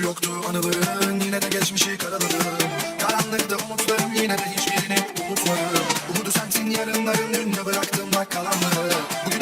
suçu yoktu anıların Yine de geçmişi karaladım. Karanlıkta umutlarım yine de hiçbirini unutmadım. Umudu sensin yarınların önüne bıraktım bak kalanları Bugün